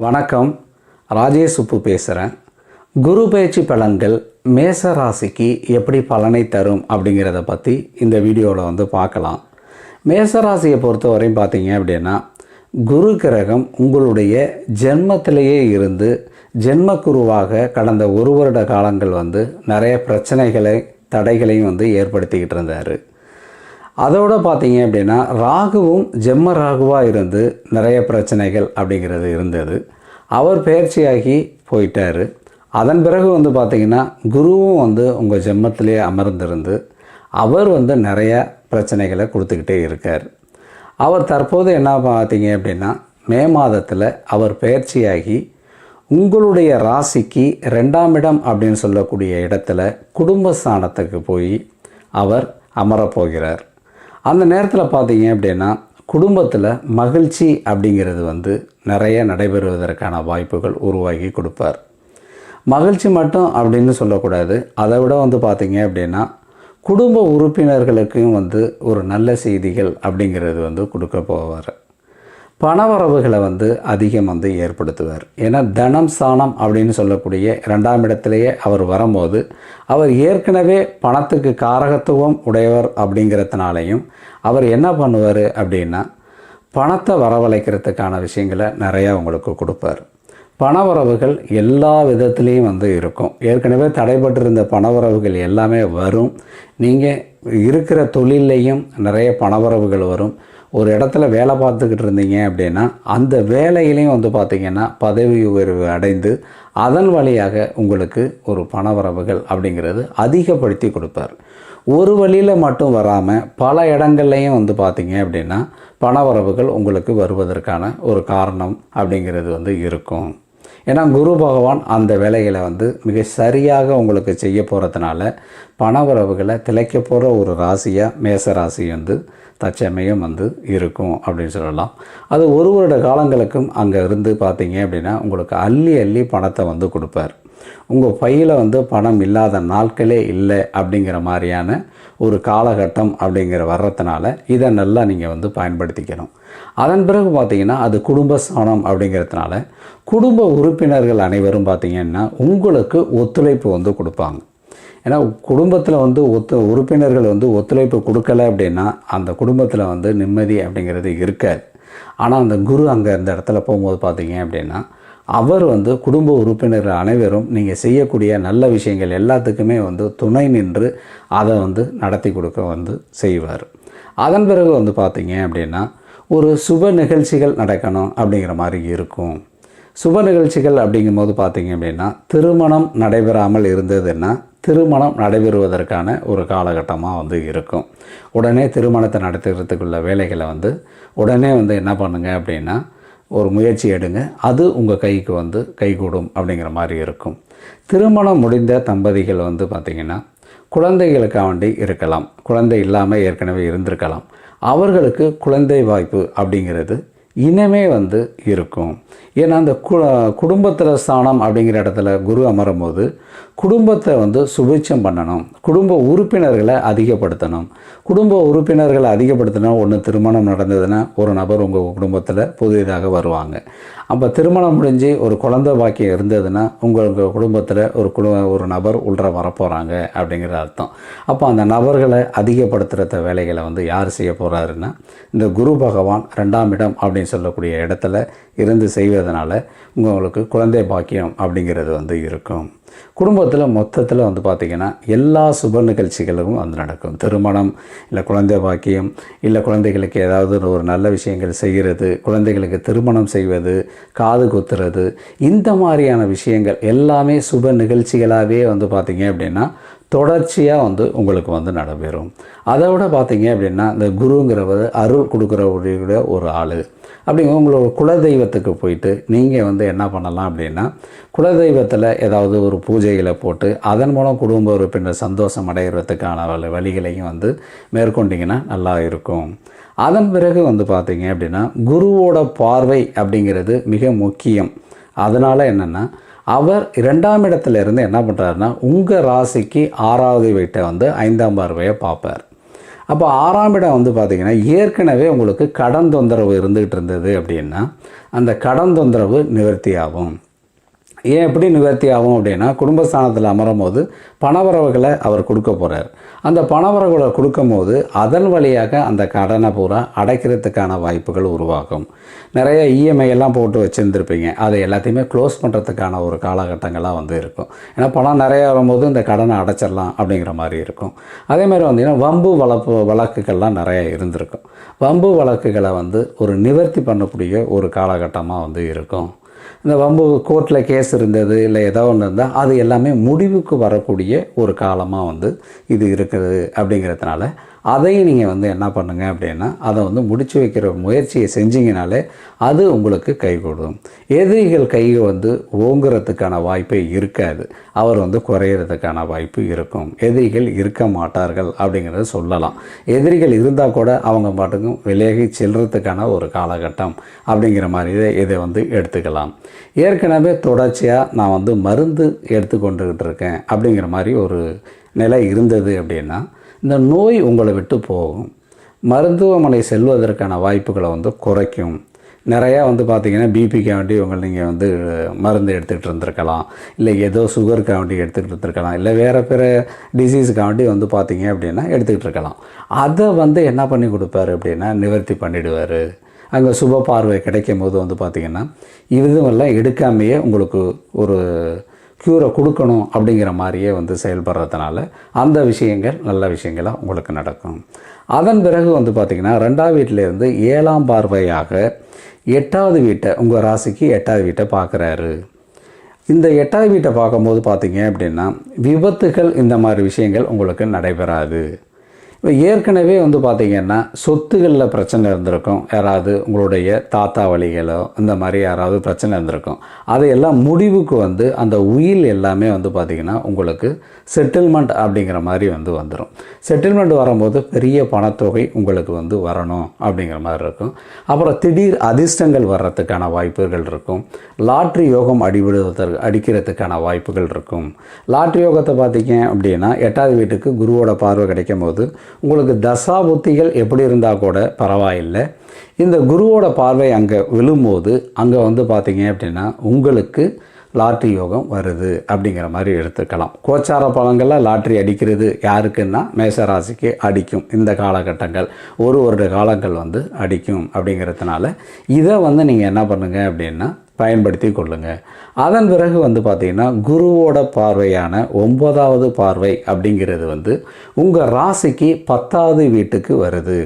வணக்கம். ராஜேஷ் சுப்பு பேசுகிறேன் குரு பயிற்சி பலன்கள் மேச ராசிக்கு எப்படி பலனை தரும் அப்படிங்கிறத பற்றி இந்த வீடியோவில் வந்து பார்க்கலாம். மேச ராசியை பொறுத்த வரையும் பார்த்தீங்க அப்படின்னா குரு கிரகம் உங்களுடைய ஜென்மத்திலேயே இருந்து ஜென்ம குருவாக கடந்த ஒரு வருட காலங்கள் வந்து நிறைய பிரச்சனைகளை தடைகளையும் வந்து ஏற்படுத்திக்கிட்டு இருந்தார். அதோட பார்த்தீங்க அப்படின்னா ராகுவும் ஜெம்ம ராகுவாக இருந்து நிறைய பிரச்சனைகள் அப்படிங்கிறது இருந்தது. அவர் பயிற்சியாகி போயிட்டார். அதன் பிறகு வந்து பார்த்திங்கன்னா குருவும் வந்து உங்கள் ஜெம்மத்திலே அமர்ந்திருந்து அவர் வந்து நிறைய பிரச்சனைகளை கொடுத்துக்கிட்டே இருக்கார். அவர் தற்போது என்ன பார்த்தீங்க அப்படின்னா மே மாதத்தில் அவர் பயிற்சியாகி உங்களுடைய ராசிக்கு ரெண்டாம் இடம் அப்படின்னு சொல்லக்கூடிய இடத்துல குடும்பஸ்தானத்துக்கு போய் அவர் அமரப்போகிறார் அந்த நேரத்தில் பார்த்தீங்க அப்படின்னா குடும்பத்தில் மகிழ்ச்சி அப்படிங்கிறது வந்து நிறைய நடைபெறுவதற்கான வாய்ப்புகள் உருவாகி கொடுப்பார். மகிழ்ச்சி மட்டும் அப்படின்னு சொல்லக்கூடாது. அதை விட வந்து பார்த்தீங்க அப்படின்னா குடும்ப உறுப்பினர்களுக்கும் வந்து ஒரு நல்ல செய்திகள் அப்படிங்கிறது வந்து கொடுக்க போவார். பணவரவுகளை வந்து அதிகம் வந்து ஏற்படுத்துவார். ஏன்னா தனம் சாணம் அப்படின்னு சொல்லக்கூடிய ரெண்டாம் இடத்திலேயே அவர் வரும்போது அவர் ஏற்கனவே பணத்துக்கு காரகத்துவம் உடையவர் அப்படிங்கிறதுனாலையும் அவர் என்ன பண்ணுவார் அப்படின்னா பணத்தை வரவழைக்கிறதுக்கான விஷயங்களை நிறையா உங்களுக்கு கொடுப்பார். பணவரவுகள் எல்லா விதத்துலேயும் வந்து இருக்கும். ஏற்கனவே தடைபட்டிருந்த பணவரவுகள் எல்லாமே வரும். நீங்கள் இருக்கிற தொழிலையும் நிறைய பணவரவுகள் வரும். ஒரு இடத்துல வேலை பார்த்துக்கிட்டு இருந்தீங்க அப்படின்னா அந்த வேலையிலையும் வந்து பார்த்திங்கன்னா பதவி உயர்வு அடைந்து அதன் வழியாக உங்களுக்கு ஒரு பணவரவுகள் அப்படிங்கிறது அதிகப்படுத்தி கொடுப்பார். ஒரு வழியில் மட்டும் வராமல் பல இடங்கள்லையும் வந்து பார்த்தீங்க அப்படின்னா பணவரவுகள் உங்களுக்கு வருவதற்கான ஒரு காரணம் அப்படிங்கிறது வந்து இருக்கும். ஏன்னா குரு பகவான் அந்த வேலைகளை வந்து மிக சரியாக உங்களுக்கு செய்ய போகிறதுனால பண உறவுகளை திளைக்க போகிற ஒரு ராசியாக மேச ராசி வந்து தற்சமயம் வந்து இருக்கும் அப்படின்னு சொல்லலாம். அது ஒரு வருட காலங்களுக்கும் அங்கே இருந்து பார்த்தீங்க அப்படின்னா உங்களுக்கு அள்ளி அள்ளி பணத்தை வந்து கொடுப்பார். உங்கள் பையில் வந்து பணம் இல்லாத நாட்களே இல்லை அப்படிங்கிற மாதிரியான ஒரு காலகட்டம் அப்படிங்கிற வர்றதுனால இதை நல்லா நீங்கள் வந்து பயன்படுத்திக்கணும். அதன் பிறகு பார்த்தீங்கன்னா அது குடும்ப சாணம் அப்படிங்கிறதுனால குடும்ப உறுப்பினர்கள் அனைவரும் பார்த்தீங்கன்னா உங்களுக்கு ஒத்துழைப்பு வந்து கொடுப்பாங்க. ஏன்னா குடும்பத்தில் வந்து ஒத்து உறுப்பினர்கள் வந்து ஒத்துழைப்பு கொடுக்கல அப்படின்னா அந்த குடும்பத்தில் வந்து நிம்மதி அப்படிங்கிறது இருக்காது. ஆனால் அந்த குரு அங்கே இந்த இடத்துல போகும்போது பார்த்தீங்க அப்படின்னா அவர் வந்து குடும்ப உறுப்பினர்கள் அனைவரும் நீங்கள் செய்யக்கூடிய நல்ல விஷயங்கள் எல்லாத்துக்குமே வந்து துணை நின்று அதை வந்து நடத்தி கொடுக்க வந்து செய்வார். அதன் பிறகு வந்து பார்த்தீங்க அப்படின்னா ஒரு சுப நிகழ்ச்சிகள் நடக்கணும் அப்படிங்கிற மாதிரி இருக்கும். சுப நிகழ்ச்சிகள் அப்படிங்கும்போது பார்த்தீங்க அப்படின்னா திருமணம் நடைபெறாமல் இருந்ததுன்னா திருமணம் நடைபெறுவதற்கான ஒரு காலகட்டமாக வந்து இருக்கும். உடனே திருமணத்தை நடத்துகிறதுக்குள்ள வேலைகளை வந்து உடனே வந்து என்ன பண்ணுங்க அப்படின்னா ஒரு முயற்சி எடுங்க. அது உங்கள் கைக்கு வந்து கைகூடும் அப்படிங்கிற மாதிரி இருக்கும். திருமணம் முடிந்த தம்பதிகள் வந்து பார்த்திங்கன்னா குழந்தைகளுக்காக வேண்டி இருக்கலாம். குழந்தை இல்லாமல் ஏற்கனவே இருந்திருக்கலாம். அவர்களுக்கு குழந்தை வாய்ப்பு அப்படிங்கிறது இனமே வந்து இருக்கும். ஏன்னா அந்த கு குடும்பத்தில் ஸ்தானம் அப்படிங்கிற இடத்துல குரு அமரும் போது குடும்பத்தை வந்து சுபிட்சம் பண்ணணும். குடும்ப உறுப்பினர்களை அதிகப்படுத்தணும். குடும்ப உறுப்பினர்களை அதிகப்படுத்தினா ஒன்று திருமணம் நடந்ததுன்னா ஒரு நபர் உங்கள் குடும்பத்தில் புதிதாக வருவாங்க. அப்போ திருமணம் முடிஞ்சு ஒரு குழந்தை பாக்கியம் இருந்ததுன்னா உங்கள் குடும்பத்தில் ஒரு குடும்ப ஒரு நபர் உள்ள வரப்போகிறாங்க அப்படிங்கிற அர்த்தம். அப்போ அந்த நபர்களை அதிகப்படுத்துகிற வேலைகளை வந்து யார் செய்ய போகிறாருன்னா இந்த குரு பகவான் ரெண்டாம் இடம் அப்படின்னு சொல்லக்கூடிய இடத்துல இருந்து செய்வதனால உங்களுக்கு குழந்தை பாக்கியம் அப்படிங்கிறது வந்து இருக்கும். குடும்பத்தில் மொத்தத்தில் வந்து பார்த்திங்கன்னா எல்லா சுப நிகழ்ச்சிகளும் வந்து நடக்கும். திருமணம் இல்லை குழந்தை பாக்கியம் இல்லை குழந்தைகளுக்கு ஏதாவது ஒரு நல்ல விஷயங்கள் செய்கிறது குழந்தைகளுக்கு திருமணம் செய்வது காது குத்துறது இந்த மாதிரியான விஷயங்கள் எல்லாமே சுப நிகழ்ச்சிகளாகவே வந்து பார்த்திங்க அப்படின்னா தொடர்ச்சியாக வந்து உங்களுக்கு வந்து நடைபெறும் அதை விட பார்த்தீங்க அப்படின்னா இந்த குருங்கிறவர் அருள் கொடுக்குறவருடைய ஒரு ஆள். அப்படிங்க உங்களோட குலதெய்வத்துக்கு போயிட்டு நீங்கள் வந்து என்ன பண்ணலாம் அப்படின்னா குலதெய்வத்தில் ஏதாவது ஒரு பூஜைகளை போட்டு அதன் மூலம் குடும்ப உறுப்பினர் சந்தோஷம் அடைகிறதுக்கான வழிகளையும் வந்து மேற்கொண்டிங்கன்னா நல்லா இருக்கும். அதன் பிறகு வந்து பார்த்தீங்க அப்படின்னா குருவோட பார்வை அப்படிங்கிறது மிக முக்கியம். அதனால் என்னென்னா அவர் இரண்டாம் இடத்துல இருந்து என்ன பண்ணுறாருன்னா உங்கள் ராசிக்கு ஆறாவது வீட்டை வந்து ஐந்தாம் பார்வையை பார்ப்பார். அப்போ ஆறாம் இடம் வந்து பார்த்திங்கன்னா ஏற்கனவே உங்களுக்கு கடன் தொந்தரவு இருந்துகிட்டு இருந்தது அப்படின்னா அந்த கடன் தொந்தரவு நிவர்த்தி ஆகும் ஏன் எப்படி நிவர்த்தி ஆகும் அப்படின்னா குடும்பஸ்தானத்தில் அமரும் போது பணவரவுகளை அவர் கொடுக்க போகிறார் அந்த பணவரவுகளை கொடுக்கும் போது அதன் வழியாக அந்த கடனை பூரா அடைக்கிறதுக்கான வாய்ப்புகள் உருவாகும். நிறைய இஎம்ஐ எல்லாம் போட்டு வச்சுருந்துருப்பீங்க. அதை எல்லாத்தையுமே க்ளோஸ் பண்ணுறதுக்கான ஒரு காலகட்டங்களாக வந்து இருக்கும். ஏன்னா பணம் நிறையா வரும்போது இந்த கடனை அடைச்சிடலாம் அப்படிங்கிற மாதிரி இருக்கும். அதே மாதிரி வந்தீங்கன்னா வம்பு வளர்ப்பு வழக்குகள்லாம் நிறைய இருந்திருக்கும். வம்பு வழக்குகளை வந்து ஒரு நிவர்த்தி பண்ணக்கூடிய ஒரு காலகட்டமாக வந்து இருக்கும். இந்த வம்பு கோர்ட்டில் கேஸ் இருந்தது இல்லை ஏதோ ஒன்று இருந்தால் அது எல்லாமே முடிவுக்கு வரக்கூடிய ஒரு காலமாக வந்து இது இருக்குது அப்படிங்கிறதுனால அதையும் நீங்கள் வந்து என்ன பண்ணுங்க அப்படின்னா அதை வந்து முடிச்சு வைக்கிற முயற்சியை செஞ்சீங்கனாலே அது உங்களுக்கு கைகூடும் எதிரிகள் கை வந்து ஓங்குறதுக்கான வாய்ப்பே இருக்காது. அவர் வந்து குறையிறதுக்கான வாய்ப்பு இருக்கும். எதிரிகள் இருக்க மாட்டார்கள் அப்படிங்கிறத சொல்லலாம். எதிரிகள் இருந்தால் கூட அவங்க பாட்டுக்கும் விலகி செல்றதுக்கான ஒரு காலகட்டம் அப்படிங்கிற மாதிரி இதை வந்து எடுத்துக்கலாம். ஏற்கனவே தொடர்ச்சியாக நான் வந்து மருந்து எடுத்துக்கொண்டுக்கிட்டு இருக்கேன் அப்படிங்கிற மாதிரி ஒரு நிலை இருந்தது அப்படின்னா இந்த நோய் உங்களை விட்டு போகும். மருத்துவமனை செல்வதற்கான வாய்ப்புகளை வந்து குறைக்கும். நிறையா வந்து பார்த்திங்கன்னா பிபிக்காண்டி உங்களை நீங்கள் வந்து மருந்து எடுத்துகிட்டு இருந்திருக்கலாம். இல்லை ஏதோ சுகருக்காண்டி எடுத்துக்கிட்டு இருந்திருக்கலாம். இல்லை வேறு பிற டிசீஸுக்காண்டி வந்து பார்த்திங்க அப்படின்னா எடுத்துக்கிட்டு இருக்கலாம். அதை வந்து என்ன பண்ணி கொடுப்பாரு அப்படின்னா நிவர்த்தி பண்ணிடுவார். அங்கே சுப பார்வை கிடைக்கும் போது வந்து பார்த்திங்கன்னா இதுவெல்லாம் எடுக்காமையே உங்களுக்கு ஒரு க்யூரை கொடுக்கணும் அப்படிங்கிற மாதிரியே வந்து செயல்படுறதுனால அந்த விஷயங்கள் நல்ல விஷயங்களாக உங்களுக்கு நடக்கும். அதன் பிறகு வந்து பார்த்திங்கன்னா ரெண்டாம் வீட்டிலேருந்து ஏழாம் பார்வையாக எட்டாவது வீட்டை உங்கள் ராசிக்கு எட்டாவது வீட்டை பார்க்குறாரு இந்த எட்டாவது வீட்டை பார்க்கும்போது பார்த்திங்க அப்படின்னா விபத்துகள் இந்த மாதிரி விஷயங்கள் உங்களுக்கு நடைபெறாது. ஏற்கனவே வந்து பார்த்திங்கன்னா சொத்துகளில் பிரச்சனை இருந்திருக்கும். யாராவது உங்களுடைய தாத்தா வழிகளோ இந்த மாதிரி யாராவது பிரச்சனை இருந்திருக்கும். அதையெல்லாம் முடிவுக்கு வந்து அந்த உயில் எல்லாமே வந்து பார்த்திங்கன்னா உங்களுக்கு செட்டில்மெண்ட் அப்படிங்கிற மாதிரி வந்து வந்துடும் செட்டில்மெண்ட் வரும்போது பெரிய பணத்தொகை உங்களுக்கு வந்து வரணும் அப்படிங்கிற மாதிரி இருக்கும். அப்புறம் திடீர் அதிர்ஷ்டங்கள் வர்றதுக்கான வாய்ப்புகள் இருக்கும். லாட்ரி யோகம் அடிபடுவதற்கு அடிக்கிறதுக்கான வாய்ப்புகள் இருக்கும். லாட்ரி யோகத்தை பார்த்தீங்க அப்படின்னா எட்டாவது வீட்டுக்கு குருவோட பார்வை கிடைக்கும் போது உங்களுக்கு தசா புத்திகள் எப்படி இருந்தால் கூட பரவாயில்லை. இந்த குருவோட பார்வை அங்கே விழும்போது அங்கே வந்து பார்த்தீங்க அப்படின்னா உங்களுக்கு லாட்ரி யோகம் வருது அப்படிங்கிற மாதிரி எடுத்துக்கலாம். கோச்சார பழங்களில் லாட்ரி அடிக்கிறது யாருக்குன்னா மேசராசிக்கு அடிக்கும் இந்த காலகட்டங்கள். ஒரு வருட காலங்கள் வந்து அடிக்கும் அப்படிங்கிறதுனால இதை வந்து நீங்கள் என்ன பண்ணுங்க அப்படின்னா பயன்படுத்தி கொள்ளுங்கள் அதன் பிறகு வந்து பார்த்திங்கன்னா குருவோட பார்வையான ஒன்பதாவது பார்வை அப்படிங்கிறது வந்து உங்கள் ராசிக்கு பத்தாவது வீட்டுக்கு வருது.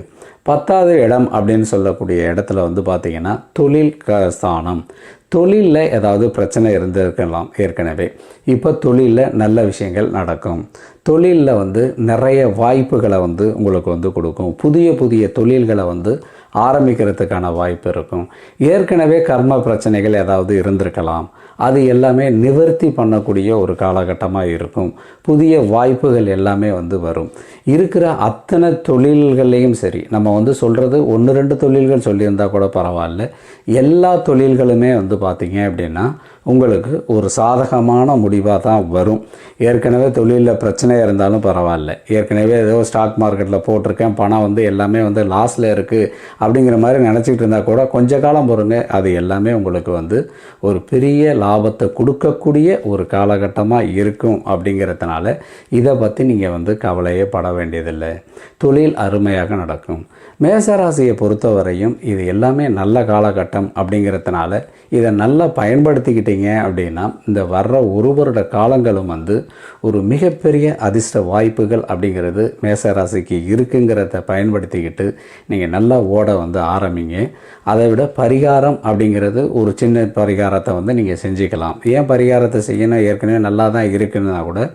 பத்தாவது இடம் அப்படின்னு சொல்லக்கூடிய இடத்துல வந்து பார்த்திங்கன்னா தொழில் க ஸ்தானம். தொழிலில் ஏதாவது பிரச்சனை இருந்திருக்கலாம் ஏற்கனவே. இப்போ தொழிலில் நல்ல விஷயங்கள் நடக்கும். தொழிலில் வந்து நிறைய வாய்ப்புகளை வந்து உங்களுக்கு வந்து கொடுக்கும். புதிய புதிய தொழில்களை வந்து ஆரம்பிக்கிறதுக்கான வாய்ப்பு இருக்கும். ஏற்கனவே கர்ம பிரச்சனைகள் ஏதாவது இருந்திருக்கலாம். அது எல்லாமே நிவர்த்தி பண்ணக்கூடிய ஒரு காலகட்டமாக இருக்கும். புதிய வாய்ப்புகள் எல்லாமே வந்து வரும். இருக்கிற அத்தனை தொழில்கள்லேயும் சரி நம்ம வந்து சொல்கிறது ஒன்று ரெண்டு தொழில்கள் சொல்லியிருந்தா கூட பரவாயில்ல. எல்லா தொழில்களுமே வந்து பார்த்திங்க அப்படின்னா உங்களுக்கு ஒரு சாதகமான முடிவாக தான் வரும். ஏற்கனவே தொழிலில் பிரச்சனை இருந்தாலும் பரவாயில்ல. ஏற்கனவே ஏதோ ஸ்டாக் மார்க்கெட்டில் போட்டிருக்கேன் பணம் வந்து எல்லாமே வந்து லாஸில் இருக்குது அப்படிங்கிற மாதிரி நினச்சிக்கிட்டு இருந்தால் கூட கொஞ்ச காலம் பொறுங்க அது எல்லாமே உங்களுக்கு வந்து ஒரு பெரிய லாபத்தை கொடுக்கக்கூடிய ஒரு காலகட்டமாக இருக்கும் அப்படிங்கிறதுனால இதை பற்றி நீங்கள் வந்து கவலையே பட வேண்டியதில்லை. தொழில் அருமையாக நடக்கும். மேசராசியை பொறுத்தவரையும் இது எல்லாமே நல்ல காலகட்டம் அப்படிங்கிறதுனால இதை நல்லா பயன்படுத்திக்கிட்டீங்க அப்படின்னா இந்த வர்ற ஒரு வருட காலங்களும் வந்து ஒரு மிகப்பெரிய அதிர்ஷ்ட வாய்ப்புகள் அப்படிங்கிறது மேசராசிக்கு இருக்குங்கிறத பயன்படுத்திக்கிட்டு நீங்கள் நல்லா ஓட வந்து ஆரம்பிங்க. அதை விட பரிகாரம் அப்படிங்கிறது ஒரு சின்ன பரிகாரத்தை வந்து நீங்கள் செஞ்சுக்கலாம். ஏன் பரிகாரத்தை செய்யணும்? ஏற்கனவே நல்லா தான் இருக்குன்னா கூட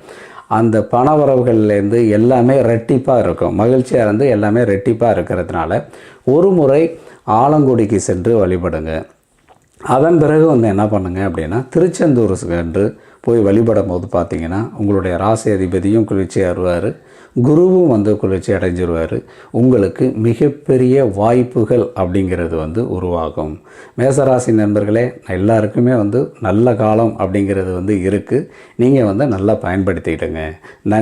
அந்த பண வரவுகள்லேருந்து எல்லாமே ரெட்டிப்பாக இருக்கும். மகிழ்ச்சியாக இருந்து எல்லாமே ரெட்டிப்பாக இருக்கிறதுனால ஒரு முறை ஆலங்குடிக்கு சென்று வழிபடுங்க. அதன் பிறகு வந்து என்ன பண்ணுங்க அப்படின்னா திருச்செந்தூர் சென்று போய் வழிபடும் போது பார்த்தீங்கன்னா உங்களுடைய ராசி அதிபதியும் குளிர்ச்சி அறுவார் குருவும் வந்து குளிர்ச்சி அடைஞ்சிருவார். உங்களுக்கு மிகப்பெரிய வாய்ப்புகள் அப்படிங்கிறது வந்து உருவாகும். மேசராசி நண்பர்களே எல்லாருக்குமே வந்து நல்ல காலம் அப்படிங்கிறது வந்து இருக்குது நீங்கள் வந்து நல்லா பயன்படுத்திக்கிட்டுங்க. நன்றி.